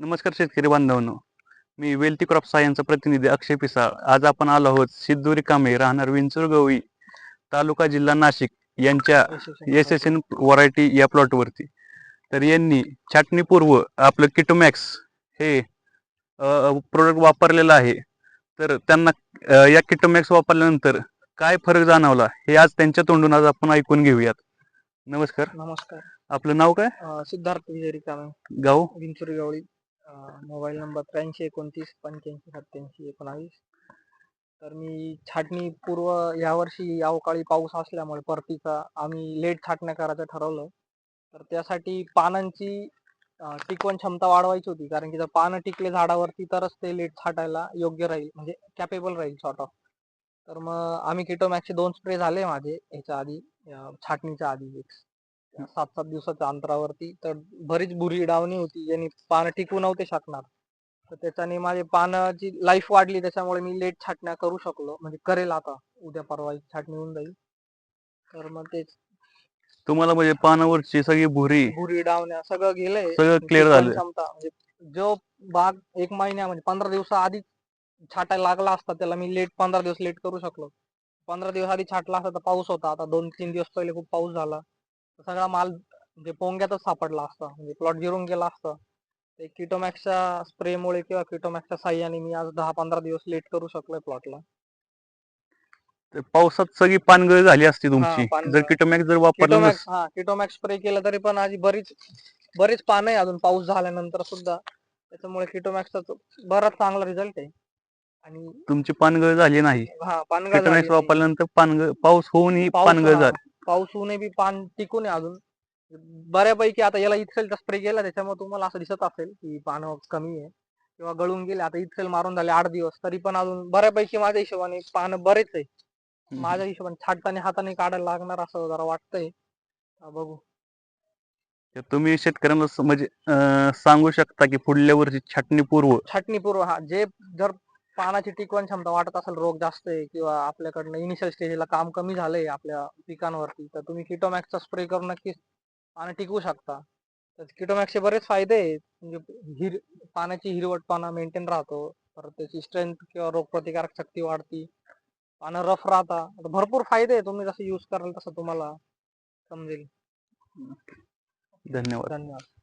नमस्कार शेतकरी बांधवांनो. मी वेल्टी क्रॉप सायन्सचा प्रतिनिधी अक्षय पिसाळ. आज आपण आलो आहोत सिद्धुरी कामे राहणार विंचूर गवळी तालुका जिल्हा नाशिक यांच्या एस एस एन व्हरायटी या प्लॉटवरती तर यांनी छाटणीपूर्व आपलं किटोमॅक्स हे प्रोडक्ट वापरलेलं आहे. तर त्यांना या किटोमॅक्स वापरल्यानंतर काय फरक जाणवला हे आज त्यांच्या तोंडून आज आपण ऐकून घेऊयात. नमस्कार. नमस्कार. आपलं नाव काय? सिद्धार्थ विजय कामे गाव? विंचुरी गवळी मोबाईल नंबर त्र्याऐंशी एकोणतीस पंच्याऐंशी सत्त्याऐंशी एकोणावीस. तर मी छाटणी पूर्व यावर्षी अवकाळी पाऊस असल्यामुळे परतीचा आम्ही लेट छाटण्या करायचं ठरवलं. तर त्यासाठी पानांची टिकवण क्षमता वाढवायची होती. कारण की जर पानं टिकले झाडावरती तरच ते लेट छाटायला योग्य राहील. म्हणजे कॅपेबल राहील सॉर्ट ऑफ तर मग आम्ही किटोमॅक्सचे दोन स्प्रे झाले माझे ह्याच्या आधी छाटणीच्या आधी. एक सात सात दिवसाच्या अंतरावरती. तर बरीच बुरी डावणी होती ज्यांनी पानं टिकू नव्हते शकणार. तर त्याच्याने माझे पानाची लाईफ वाढली त्याच्यामुळे मी लेट छाटण्या करू शकलो. म्हणजे करेल आता उद्या परवा एक छाटणी होऊन जाईल. तर मग तेच तुम्हाला म्हणजे पानावरची सगळी भुरी बुरी डावण्या सगळं गेलंय. सगळं क्लिअर झालं. क्षमता म्हणजे जो बाग एक महिन्या म्हणजे पंधरा दिवसा आधी छाटायला लागला असता त्याला मी लेट पंधरा दिवस लेट करू शकलो. पंधरा दिवस आधी छाटला असता तर पाऊस होता. आता दोन तीन दिवस पहिले खूप पाऊस झाला. सगळा माल म्हणजे पोंग्यातच सापडला असता. म्हणजे प्लॉट जिरून गेला असता. ते किटोमॅक्सच्या स्प्रेमुळे किंवा किटोमॅक्सच्या साह्याने मी आज दहा पंधरा दिवस लेट करू शकलोय प्लॉटला तर पावसात सगळी पानगळ झाली असती तुमची. पानगळ. जर किटोमॅक्स जर वापरलं किटोमॅक्स नस हा किटोमॅक्स स्प्रे केलं तरी पण आधी बरीच बरीच पानं आहे अजून पाऊस झाल्यानंतर सुद्धा. त्याच्यामुळे किटोमॅक्सचा बराच चांगला रिझल्ट आहे. आणि तुमची पानगळ झाली नाही. हा पानगळ किटोमॅक्स झाली नाही. वापरल्यानंतर पानगळ पाऊस होऊनही पाऊस पानगळ हा, झाली. पाऊस होऊनही बी पान टिकून आहे अजून. बऱ्यापैकी आता याला इथसेलचा स्प्रे केला त्याच्यामुळे तुम्हाला असं दिसत असेल की पानं कमी आहे किंवा गळून गेले. आता इथसेल मारून झाले आठ दिवस तरी पण अजून बऱ्यापैकी माझ्या हिशोबाने पानं बरेच आहे. माझ्या हिशोबाने छाटताना हाताने काढायला लागणार असं जरा वाटतंय. बघू. तुम्ही शेतकऱ्यांना म्हणजे सांगू शकता की पुढल्या वर्षी छाटणी पूर्व छाटणी पूर्व हा जे जर पानाची टिकवण क्षमता वाटत असेल रोग जास्त आहे किंवा आपल्याकडनं इनिशियल स्टेजला काम कमी झालंय आपल्या पिकांवरती तर तुम्ही किटोमॅक्सचा स्प्रे करून नक्कीच पानं टिकवू शकता. तर किटोमॅक्सचे बरेच फायदे आहेत. म्हणजे हिर पाण्याची हिरवटपणा मेंटेन राहतो परत त्याची स्ट्रेंथ किंवा रोगप्रतिकारक शक्ती वाढती. पानं रफ राहता भरपूर फायदे आहे तुम्ही जसं यूज कराल तसं तुम्हाला समजेल. धन्यवाद. धन्यवाद.